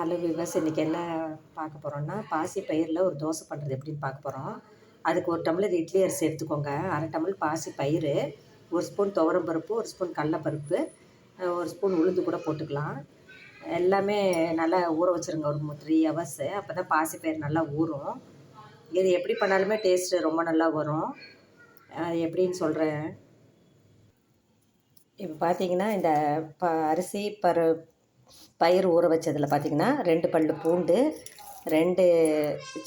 Hello விவாஸ் இன்றைக்கி என்ன பார்க்க போகிறோன்னா பாசி பயிரில் ஒரு தோசை பண்ணுறது எப்படின்னு பார்க்க போகிறோம் அதுக்கு ஒரு டம்ளர் இட்லி அரிசி எடுத்துக்கோங்க. அரை டம்ளர் பாசி பயிறு ஒரு ஸ்பூன் துவரம் பருப்பு ஒரு ஸ்பூன் கடலப்பருப்பு ஒரு ஸ்பூன் உளுந்து கூட போட்டுக்கலாம். எல்லாமே நல்லா ஊற வச்சுருங்க ஒரு த்ரீ ஹவர்ஸு அப்போ தான் பாசி பயிர் நல்லா ஊறும். இது எப்படி பண்ணாலுமே டேஸ்ட்டு ரொம்ப நல்லா வரும். எப்படின்னு சொல்கிறேன் இப்போ பார்த்தீங்கன்னா இந்த ப அரிசி பரு பயிர் ஊற வச்சதில் பார்த்தீங்கன்னா ரெண்டு பல் பூண்டு ரெண்டு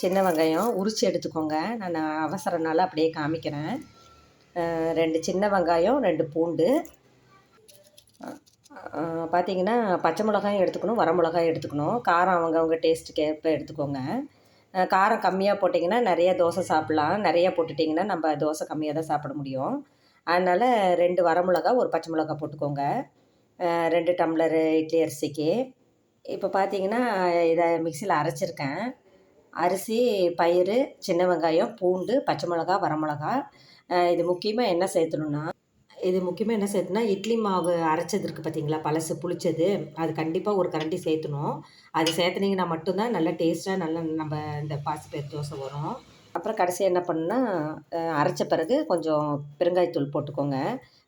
சின்ன வெங்காயம் உரித்து எடுத்துக்கோங்க. நான் அவசரனால அப்படியே காமிக்கிறேன். ரெண்டு சின்ன வெங்காயம் ரெண்டு பூண்டு. பார்த்தீங்கன்னா பச்சை மிளகாயும் எடுத்துக்கணும் வர மிளகாயும் எடுத்துக்கணும். காரம் அவங்கவுங்க டேஸ்ட்டுக்கு ஏற்ப எடுத்துக்கோங்க. காரம் கம்மியாக போட்டிங்கன்னா நிறைய தோசை சாப்பிட்லாம். நிறையா போட்டுட்டிங்கன்னா நம்ம தோசை கம்மியாக தான் சாப்பிட முடியும். அதனால் ரெண்டு வரமிளகா ஒரு பச்சை மிளகா போட்டுக்கோங்க. ரெண்டு டம்ளரு இட்லி அரிசிக்கு. இப்போ பார்த்தீங்கன்னா இதை மிக்சியில் அரைச்சிருக்கேன். அரிசி பயிறு சின்ன வெங்காயம் பூண்டு பச்சை மிளகா வரமிளகா இது முக்கியமாக என்ன சேர்த்தணுன்னா இது முக்கியமாக என்ன சேர்த்துனா இட்லி மாவு அரைச்சது இருக்குது பார்த்தீங்களா பழசு புளிச்சது அது கண்டிப்பாக ஒரு கரண்டி சேர்த்தணும். அது சேர்த்துனீங்கன்னா மட்டும்தான் நல்ல டேஸ்ட்டாக நல்லா நம்ம இந்த பாசிப்பயிர் தோசை வரும். அப்புறம் கடைசியாக என்ன பண்ணுன்னா அரைச்ச பிறகு கொஞ்சம் பெருங்காயத்தூள் போட்டுக்கோங்க.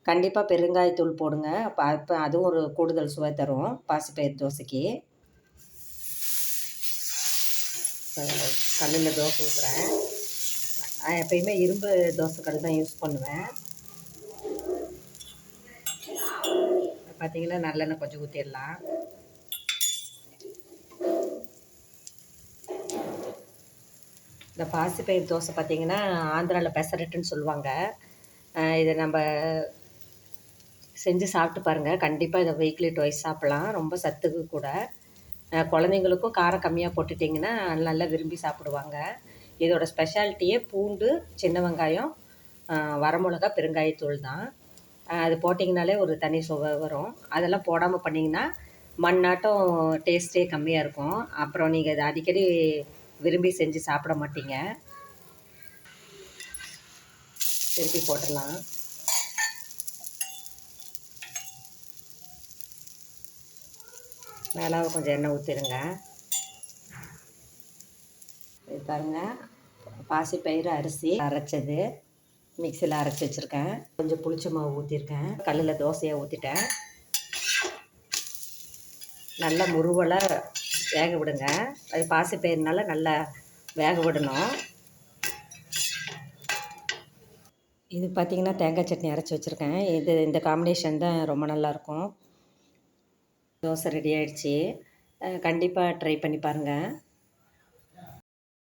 கண்டிப்பாக பெருங்காயத்தூள் போடுங்க. அப்போ அப்போ அதுவும் ஒரு கூடுதல் சுவை தரும். பாசிப்பயிர் தோசைக்கு. கல்லில் தோசை ஊற்றுறேன் நான் எப்பயுமே இரும்பு தோசைக்கல் தான் யூஸ் பண்ணுவேன். பார்த்தீங்கன்னா நல்லெண்ணெய் கொஞ்சம் ஊற்றிடலாம் இந்த பாசிப்பயிர் தோசை பார்த்தீங்கன்னா ஆந்திராவில் பெசரட்டுன்னு சொல்லுவாங்க. இதை நம்ம செஞ்சு சாப்பிட்டு பாருங்கள் கண்டிப்பாக இதை வீக்லி டுவைஸ் சாப்பிட்லாம். ரொம்ப சத்துக்கு கூட. குழந்தைங்களுக்கும் காரம் கம்மியாக போட்டுட்டிங்கன்னா நல்லா விரும்பி சாப்பிடுவாங்க. இதோட ஸ்பெஷாலிட்டியே பூண்டு சின்ன வெங்காயம் வரமிளகா பெருங்காயத்தூள் தான். அது போட்டிங்கனாலே ஒரு தனி சுவை வரும். அதெல்லாம் போடாமல் பண்ணிங்கன்னா மண்ணாட்டம் டேஸ்ட்டே கம்மியாக இருக்கும். அப்புறம் நீங்கள் இதை அடிக்கடி விரும்பி செஞ்சு சாப்பிட மாட்டீங்க. திருப்பி போட்டுடலாம். மேலே கொஞ்சம் எண்ணெய் ஊற்றிடுங்க இது பாருங்க. பாசிப்பயிறு அரிசி அரைச்சது. மிக்சியில் அரைச்சி வச்சுருக்கேன். கொஞ்சம் புளிச்ச மாவு ஊற்றிருக்கேன் கல்லில் தோசையாக ஊற்றிட்டேன் நல்லா முருவலாக வேக விடுங்க. அது பாசிப்பயிறுனால நல்லா வேக விடணும். இது பார்த்திங்கன்னா தேங்காய் சட்னி அரைச்சி வச்சுருக்கேன். இது இந்த காம்பினேஷன் தான் ரொம்ப நல்லாயிருக்கும் தோசை ரெடி ஆயிடுச்சு. கண்டிப்பாக ட்ரை பண்ணி பாருங்கள்